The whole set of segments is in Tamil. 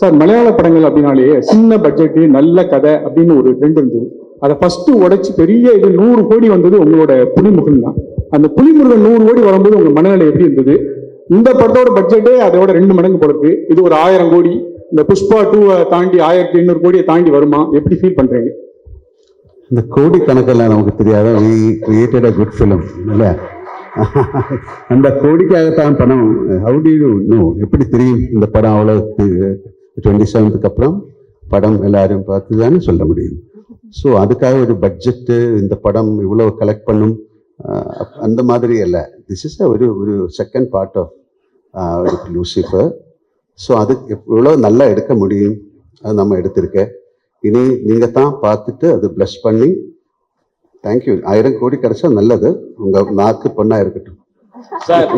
சார் மலையாள படங்கள் அப்படின்னாலே சின்ன பட்ஜெட்டு நல்ல கதை அப்படின்னு ஒரு ட்ரெண்ட் இருந்தது. அதை ஃபஸ்ட்டு உடைச்சி பெரிய இது நூறு கோடி வந்தது உங்களோட புலிமுகன் தான். அந்த புலிமுருகன் நூறு கோடி வரும்போது உங்கள் மனநிலை எப்படி இருந்தது? இந்த படத்தோட பட்ஜெட்டே அதோட ரெண்டு மடங்கு பொறுத்து இது ஒரு ஆயிரம் கோடி. இந்த புஷ்பா டூவை தாண்டி ஆயிரத்தி எண்ணூறு கோடியை தாண்டி வருமா? எப்படி ஃபீல் பண்ணுறீங்க இந்த கோடி கணக்கெல்லாம் நமக்கு தெரியாத. We created a good film இல்லை? அந்த கோடிக்காகத்தான் படம் ஹவு டு யூ நோ எப்படி தெரியும் இந்த படம் அவ்வளோ டுவெண்ட்டி செவன்த்துக்கு அப்புறம் படம் எல்லாரும் பார்த்து தானே சொல்ல முடியும். ஸோ அதுக்காக ஒரு பட்ஜெட்டு இந்த படம் இவ்வளோ கலெக்ட் பண்ணும் அந்த மாதிரி அல்ல. திஸ் இஸ் ஒரு ஒரு செகண்ட் பார்ட் ஆஃப் ஒரு லூசிஃபர் ஸோ அது எவ்வளோ நல்லா எடுக்க முடியும் அது நம்ம எடுத்திருக்க. இனி நீங்கள் தான் பார்த்துட்டு அது ப்ளஸ் பண்ணி தேங்க்யூ ஆயிரம் கோடி கிடைச்சா நல்லது. உங்கள் நாக்கு பொண்ணாக இருக்கட்டும். சார்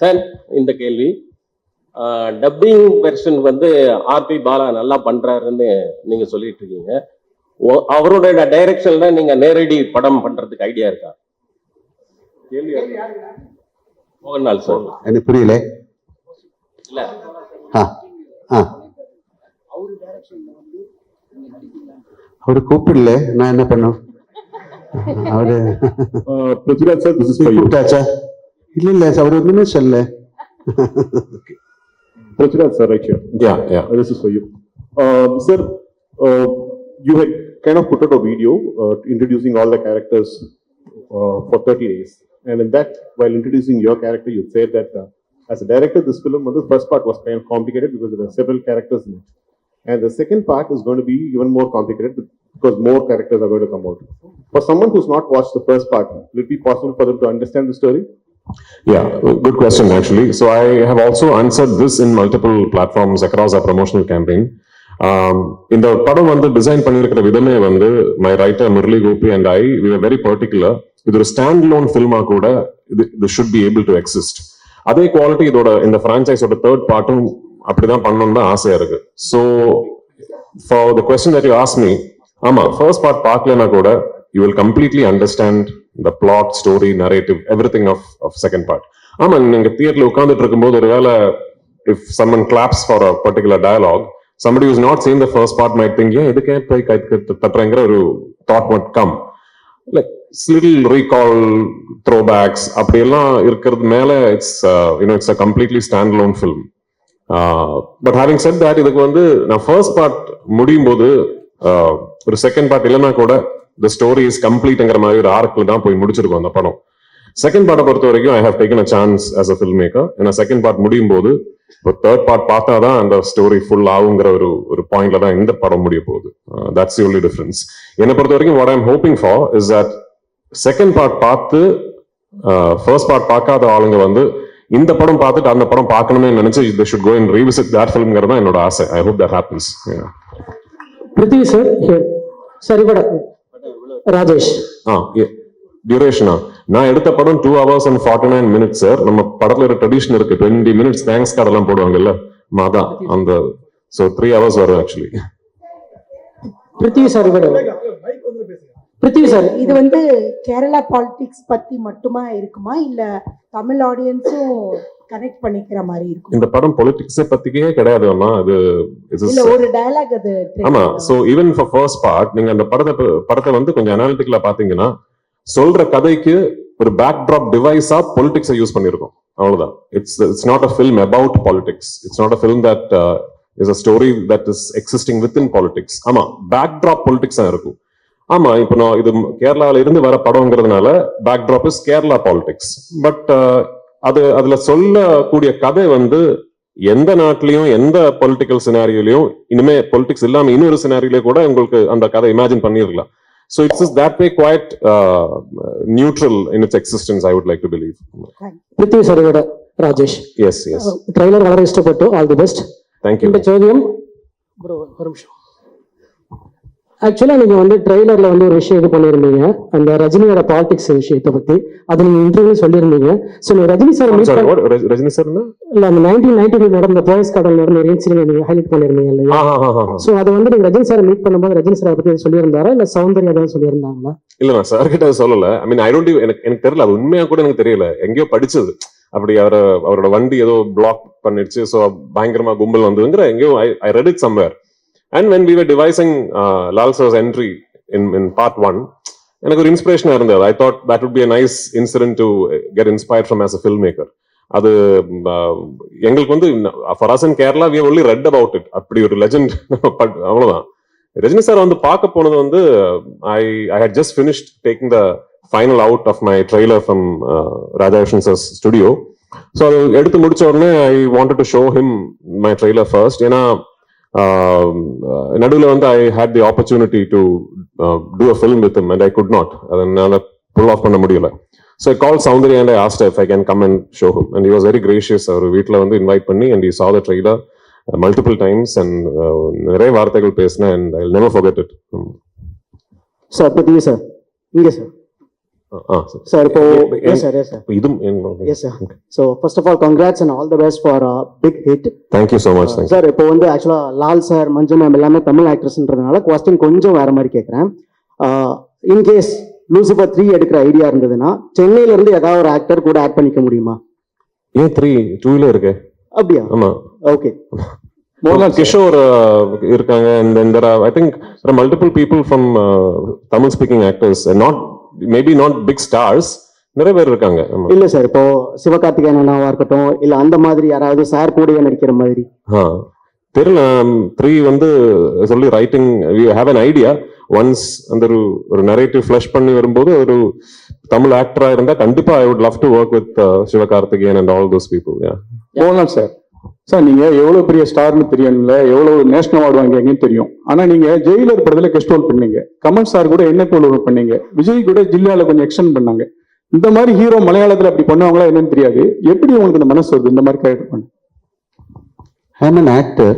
சார் இந்த கேள்வி. டப்பிங் வெர்ஷன் வந்து ஆர்பி பாலா நல்லா பண்றாருன்னு நீங்க சொல்லிட்டு இருக்கீங்க. ஓ- அவரோட டைரக்ஷன்ல நீங்க நேரடி படம் பண்றதுக்கு ஐடியா இருக்கா? கேள்வி மோகன்லால் சார். எனக்கு புரியல. இல்ல. ஆ ஆ. அவரு கூப்பிடல. நான் என்ன பண்ணும் அவரு for you. கூப்பிட்டாச்சா? இல்ல இல்ல அவர் ஒண்ணுமே சொல்லல. Prithviraj sir, right here. Yeah, yeah. Uh, This is for you. Um, Sir, uh, you had kind of put out a video uh, introducing all the characters uh, for 30 days. And in that, while introducing your character, you said that uh, as a director, this film, well, the first part was kind of complicated because there were several characters in it. And the second part is going to be even more complicated because more characters are going to come out. For someone who's not watched the first part, will it be possible for them to understand the story? Yeah, good question actually. So I have also answered this in multiple platforms across our promotional campaign. Um, இந்த படம் வந்து டிசைன் பண்ணியிருக்கிற விதமே வந்து my writer Murali Gopy and I we very particular இது ஒரு ஸ்டாண்ட் லோன் ஃபில்மா கூட இது இது should be able to exist அதே குவாலிட்டி இதோட இந்த ஃப்ரான்ச்சைஸோட தேர்ட் பார்ட்டும் அப்படிதான் பண்ணணும்னு தான் ஆசையா இருக்கு so for the question that you ask me ஆமா ஃபர்ஸ்ட் பார்ட் பார்க்கலனா கூட யூ வில் கம்ப்ளீட்லி அண்டர்ஸ்டாண்ட் இந்த plot story narrative everything of of second part ஆமா நீங்க தியேட்டர்ல உட்கார்ந்துட்டு இருக்கும்போது ஒரு வேலை if someone claps for a particular dialogue somebody who's not seen the first part might think ஏன் இதுக்கே போய் கை தட்டுறேங்கிற ஒரு thought must come like little recall throwbacks அப்படியெல்லாம் இருக்கிறது மேல it's you know it's a completely stand alone film but having said that இதுக்கு வந்து நான் ஃபர்ஸ்ட் பார்ட் முடியும் போது uh, ஒரு செகண்ட் பார்ட் இல்லைன்னா கூட த ஸ்டோரி இஸ் கம்ப்ளீட்ங்கிற மாதிரி ஒரு ஆர்க்ல தான் போய் முடிச்சிருக்கோம் அந்த படம். செகண்ட் பார்ட்டை பொறுத்த வரைக்கும் I have taken a chance as a film maker ஏன்னா செகண்ட் பார்ட் முடியும் போது இப்போ தேர்ட் பார்ட் பார்த்தா தான் அந்த ஸ்டோரி ஃபுல் ஆகுங்கிற ஒரு ஒரு பாயிண்ட்ல தான் இந்த படம் முடிய போகுது. தட்ஸ் ஒன்லி டிஃபரன்ஸ் என்னை பொறுத்த வரைக்கும் what I'm hoping for is that second part பார்த்து uh, ஃபர்ஸ்ட் பார்ட் பார்க்காத ஆளுங்க வந்து இந்த படம் பார்த்துட்டு அந்த படம் பார்க்கணுமே நினைச்சு they should go and revisit that ஃபிலிம்ங்கிறது தான் என்னோட ஆசை. I hope that happens Prithvi sir sir இவட ராஜேஷ். ஆ டியூரேஷனா நான் எடுத்த படம் two hours and forty nine minutes sir நம்ம படத்துல ஒரு ட்ரெடிஷன் இருக்கு. டுவெண்ட்டி மினிட்ஸ் தேங்க்ஸ் கார்டு எல்லாம் போடுவாங்கல்ல? அதான் அந்த ஸோ த்ரீ ஹவர்ஸ் வரும் ஆக்சுவலி பிருத்திவி சார் இவட பிருத்திவி சார் இது வந்து கேரளா பாலிடிக்ஸ் பத்தி மட்டுமா இருக்குமா? இல்ல தமிழ் ஆடியன்ஸும் கனெக்ட் பண்ணிக்கிற மாதிரி இருக்கும்? இந்த படம் பொலிட்டிக்ஸை பத்திக்கே கிடையாது அம்மா. அது ஒரு டயலாக் அது ஆமா. So even for first part நீங்க அந்த படத்தை படத்தை வந்து கொஞ்சம் அனாலிட்டிக்கலா பாத்தீங்கன்னா சொல்ற கதைக்கு ஒரு பேக் ட்ராப் டிவைஸா பொலிட்டிக்ஸை யூஸ் பண்ணிருக்கோம் அவ்வளவுதான். It's it's not a film about politics it's not a film that is a story that is existing within politics ஆமா பேக் ட்ராப் பொலிட்டிக்ஸ் தான் இருக்கும். ஆமா இப்போ நான் இது கேரளால இருந்து வர படம்ங்கிறதுனால backdrop is Kerala politics but அது அதுல சொல்லக்கூடிய கதை வந்து எந்த நாட்டிலையும் எந்த பொலிட்டிக்கல் சினாரியோலையும் இனிமே பொலிட்டிக்ஸ் இல்லாம இன்னொரு சினாரியில கூட உங்களுக்கு அந்த கதை இமேஜின் பண்ணிருக்கலாம் so it's is that way quite neutral in its existence I would like to believe Prithvi sir இவட ராஜேஷ் எஸ் எஸ் ட்ரைலர் வளர இஷ்டப்பட்டு ஆல் தி பெஸ்ட் தேங்க்யூ இந்த ചോദ്യം ப்ரோ ஒரு நிமிஷம் ஆக்சுவலா நீங்க வந்து ட்ரெய்லர்ல வந்து ஒரு விஷயம் இது பண்ணியிருந்தீங்க. அந்த ரஜினியோட பாலிடிக்ஸ் விஷயத்தை பத்தி. அது நீங்க இன்டர்வியூ சொல்லியிருந்தீங்க. ஸோ நீங்க Rajini sir meet Rajini sir இல்ல அந்த நைன்டீன் நைன்டி நடந்த போயஸ் கடல் நடந்த ஒரு இன்சிடென்ட் நீங்க ஹைலைட் பண்ணியிருந்தீங்க இல்லையா? ஸோ அது வந்து நீங்க ரஜினி சார் மீட் பண்ணும்போது ரஜினி சார் பத்தி சொல்லியிருந்தாரா? இல்ல சௌந்தர்யா தான் சொல்லியிருந்தாங்களா? இல்ல நான் சார் கிட்ட சொல்லல. ஐ மீன் ஐ டோன்ட் எனக்கு எனக்கு தெரியல. அது உண்மையா கூட எனக்கு தெரியல. எங்கேயோ படிச்சது. அப்படி அவர அவரோட வண்டி ஏதோ பிளாக் பண்ணிடுச்சு. ஸோ பயங்கரமா கும்பல் வந்ததுங்கிற எங்கேயோ I read it somewhere and when we were devising Lal sir's entry in in part one எனக்கு ஒரு இன்ஸ்பிரேஷனா இருந்தது. I thought that would be a nice incident to get inspire from as a film maker அது எங்களுக்கு வந்து for us in Kerala we only read about it அப்படி ஒரு லெஜெண்ட் அவ்வளவுதான். ரஜினி சார் வந்து பார்க்க போனது வந்து I I had just finished taking the final out of my trailer from Radhakrishnan sir studio so அது எடுத்து முடிச்ச உடனே I wanted to show him my trailer first ஏன்னா நடுவில் வந்து I had the opportunity to do a film with and I could not அதனால புல் ஆஃப் பண்ண முடியல. So call Soundarya and I asked if I can come and show him and he was very gracious அவர் வீட்டில் வந்து இன்வைட் பண்ணி and he saw the trailer multiple times and நிறைய வார்த்தைகள் பேசினேன் and I never forget it sir பத்தியே சார் இங்கே சார் சார் இப்போ எஸ் சார் எஸ் சார் இதுவும் yes sir so first of all congrats and all the best for big hit thank you so much thank sir இப்போ வந்து ஆக்சுவலா லால் சார் மஞ்சு மேம் எல்லாமே தமிழ் ஆக்ட்ரஸ்ன்றதுனால கொஸ்டின் கொஞ்சம் வேற மாதிரி கேட்குறேன் இன்கேஸ் லூசிபர் த்ரீ எடுக்கிற ஐடியா இருந்ததுன்னா சென்னையில இருந்து ஏதாவது ஒரு ஆக்டர் கூட ஆட் பண்ணிக்க முடியுமா? ஏன் த்ரீ டூல இருக்கு. அப்படியா? ஆமா. ஓகே கிஷோர் இருக்காங்க and then there are I think there are multiple people from maybe not big stars நிறைய பேர் இருக்காங்க. இல்ல சார் இப்போ சிவகார்த்திகேயன் அண்ணாவா இருக்கட்டும் இல்ல அந்த மாதிரி யாராவது சார் கூடயே நடிக்கிற மாதிரி. தெரியல த்ரீ வந்து சொல்லி writing we have an idea once அந்த ஒரு ஒரு நரேட்டிவ் ஃபிளஷ் பண்ணி வரும்போது ஒரு தமிழ் ஆக்டரா இருந்தா கண்டிப்பா I would love to work with Sivakarthikeyan and all those people Mohanlal sir sir நீங்க எவ்வளவு பெரிய ஸ்டார்னு தெரியும்ல எவ்வளவு நேஷனல் அவார்டு வாங்கிங்கன்னு தெரியும். ஆனா நீங்க ஜெயிலர் படத்தில் கெஸ்ட் ரோல் பண்ணீங்க. கமல் சார் கூட என்ன போல் ரோல் பண்ணீங்க? விஜய் கூட ஜில்லால கொஞ்சம் எக்ஸ்டன் பண்ணாங்க. இந்த மாதிரி ஹீரோ மலையாளத்தில் அப்படி பண்ணவங்களா என்னன்னு தெரியாது. எப்படி உங்களுக்கு இந்த மனசு வருது? இந்த மாதிரி கேரக்டர் பண்ண. I an actor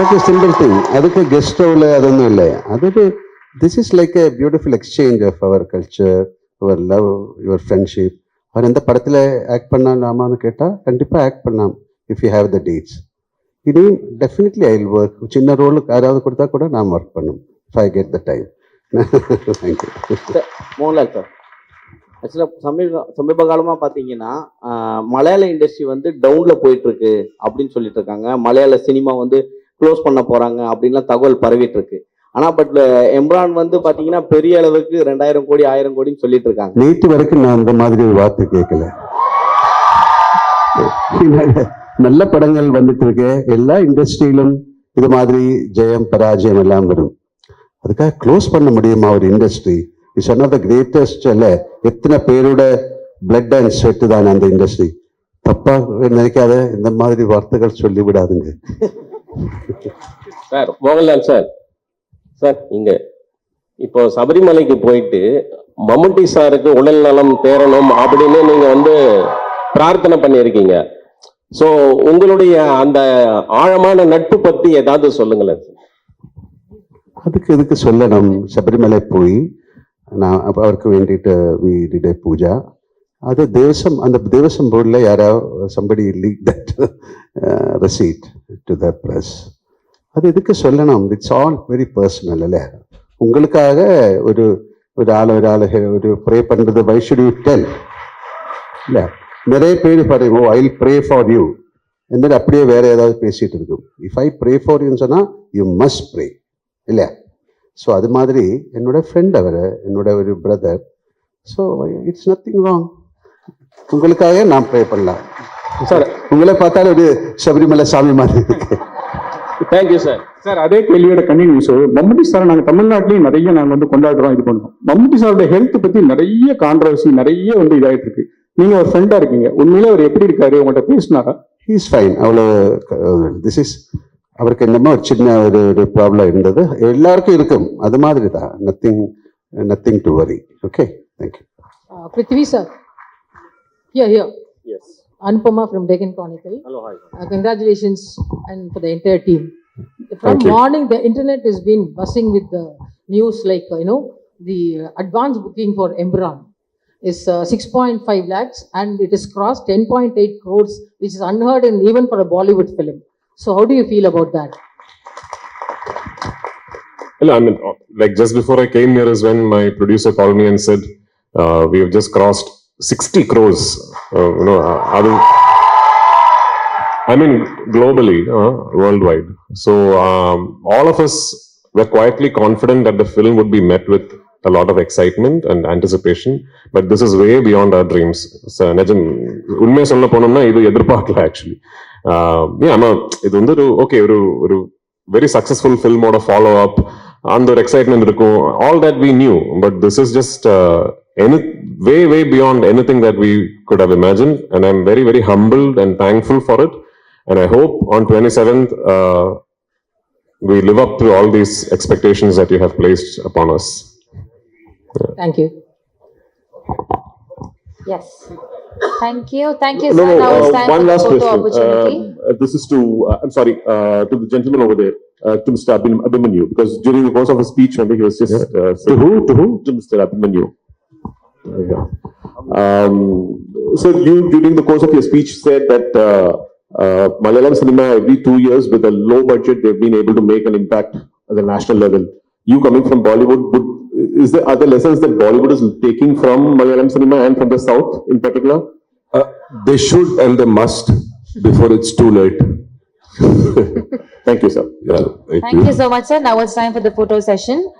it's simple thing அதுக்கு கெஸ்ட் ரோல் அதொന്നും இல்லை. அதுக்கு this is like a beautiful exchange of our culture your love your friendship அவர் எந்த படத்தில் ஆக்ட் பண்ணலாமான்னு கேட்டால் கண்டிப்பாக ஆக்ட் பண்ணலாம் if you have the dates இனியும் டெஃபினெட்லி ஐ வில் ஒர்க் சின்ன ரோலுக்கு யாராவது கொடுத்தா கூட நான் ஒர்க் பண்ணும் if I get the time thank you Mohanlal sir ஆக்சுவலாக சமீப சமீப காலமாக பார்த்தீங்கன்னா மலையாள இண்டஸ்ட்ரி வந்து டவுனில் போயிட்டுருக்கு அப்படின்னு சொல்லிட்டு இருக்காங்க. மலையாள சினிமா வந்து க்ளோஸ் பண்ண போகிறாங்க அப்படின்லாம் தகவல் பரவிட்டு இருக்கு ஆனா பட் எம்ரான் வந்து பாத்தீங்கன்னா பெரிய அளவுக்கு ரெண்டாயிரம் கோடி ஆயிரம் கோடின்னு சொல்லிட்டு இருக்காங்க. நேற்று வரைக்கும் நான் அந்த மாதிரி ஒரு வார்த்தை கேட்கல. நல்ல படங்கள் வந்துட்டு இருக்கு. எல்லா இண்டஸ்ட்ரியிலும் இது மாதிரி ஜெயம் பராஜயம் எல்லாம் வரும். அதுக்காக க்ளோஸ் பண்ண முடியுமா ஒரு industry it's one of the greatest அல்ல எத்தனை பேரோட பிளட் அண்ட் ஸ்வெட் தான் அந்த இண்டஸ்ட்ரி தப்பா நினைக்காத இந்த மாதிரி வார்த்தைகள் சொல்லி விடாதுங்க சார் மோகன்லால் சார் சார் இங்க இப்போ சபரிமலைக்கு போயிட்டு மம்முட்டி சாருக்கு உடல் நலம் தேரணும் அப்படின்னு நீங்க வந்து பிரார்த்தனை பண்ணியிருக்கீங்க. ஸோ உங்களுடைய அந்த ஆழமான நட்பு பத்தி ஏதாவது சொல்லுங்களேன். அதுக்கு எதுக்கு சொல்லணும்? சபரிமலை போய் நான் அவருக்கு வேண்டிட்டு வீடு பூஜா. அது தேவசம் அந்த தேவசம் போர்டில் யாராவது somebody leak that receipt to the press அது எதுக்கு சொல்லணும் இட்ஸ் ஆல் வெரி பர்சனல் அல்ல உங்களுக்காக ஒரு ஒரு ஆள் ஒரு ஆள் ஒரு ப்ரே பண்ணுறது வை ஷுட் யூ டெல் இல்லை நிறைய பேர் பாருங்க oh I pray for you എന്നിട്ട് அப்படியே வேற ஏதாவது பேசிட்டு இருக்கும் இஃப் ஐ ப்ரே ஃபார் யூன்னு சொன்னா யூ மஸ்ட் ப்ரே இல்லையா ஸோ அது மாதிரி என்னோட ஃப்ரெண்ட் அவர் என்னோட ஒரு brother so it's nothing wrong உங்களுக்காக நான் ப்ரே பண்ணலாம் சார் உங்களை பார்த்தாலும் ஒரு சபரிமலை சாமி மாதிரி இருக்கு தேங்க்யூ சார் சார் அதே கேள்வியோட கண்டினியூஸ் மம்முட்டி சார் நாங்க தமிழ்நாட்டிலையும் நிறைய நாங்க வந்து கொண்டாடுறோம் இது பண்றோம் மம்முட்டி சாரோட ஹெல்த் பத்தி நிறைய கான்ட்ரவர்சி நிறைய வந்து இதாயிட்டு இருக்கு நீங்க ஒரு ஃப்ரெண்டா இருக்கீங்க. உண்மையிலே அவர் எப்படி இருக்காரு? உங்கள்கிட்ட பேசினாரா? ஹீஸ் ஃபைன் அவ்வளோ திஸ் இஸ் அவருக்கு என்னமோ ஒரு சின்ன ஒரு ஒரு ப்ராப்ளம் இருந்தது. எல்லாருக்கும் இருக்கும். அது மாதிரி தான். Nothing nothing to worry okay thank you Prithvi sir. Here, here. Yes Anupama from Deccan Chronicle. Hello, hi. Uh, congratulations and for the entire team. From morning, the internet has been buzzing with the news like, uh, you know, the uh, advance booking for Embran is uh, 6.5 lakhs and it has crossed 10.8 crores, which is unheard in even for a Bollywood film. So, how do you feel about that? Well, I mean, uh, like just before I came here is when my producer called me and said, uh, we have just crossed 60 crores you know adu I mean, globally, uh, worldwide. So, um, all of us were quietly confident that the film would be met with a lot of excitement and anticipation. But this is way beyond our dreams. So, நிஜம் உண்மையை சொல்ல போனோம்னா இது எதிர்பார்க்கல ஆக்சுவலி ஆமா இது வந்து ஒரு ஓகே ஒரு ஒரு வெரி சக்சஸ்ஃபுல் ஃபில்மோட ஃபாலோ அப் அந்த ஒரு எக்ஸைட்மெண்ட் இருக்கும் all that we knew but this is just any way way beyond anything that we could have imagined and i'm very very humbled and thankful for it and i hope on 27th uh, we live up to all these expectations that you have placed upon us yeah. thank you yes thank you thank you no, sir. no, uh, one last question uh, this is to uh, i'm sorry uh, to the gentleman over there uh, to Mr. Abhimanyu, because during the course of his speech, maybe he was just yeah. saying, to who? To who? To Mr. Abhimanyu. Yeah. Um, So you, during the course of your speech, said that uh, uh, Malayalam cinema, every two years with a low budget, they've been able to make an impact at the national level. You coming from Bollywood, would, is there other lessons that Bollywood is taking from Malayalam cinema and from the South in particular? Uh, they should and they must before it's too late. Thank you, sir. Yeah, Thank you so much, sir. Now it's time for the photo session.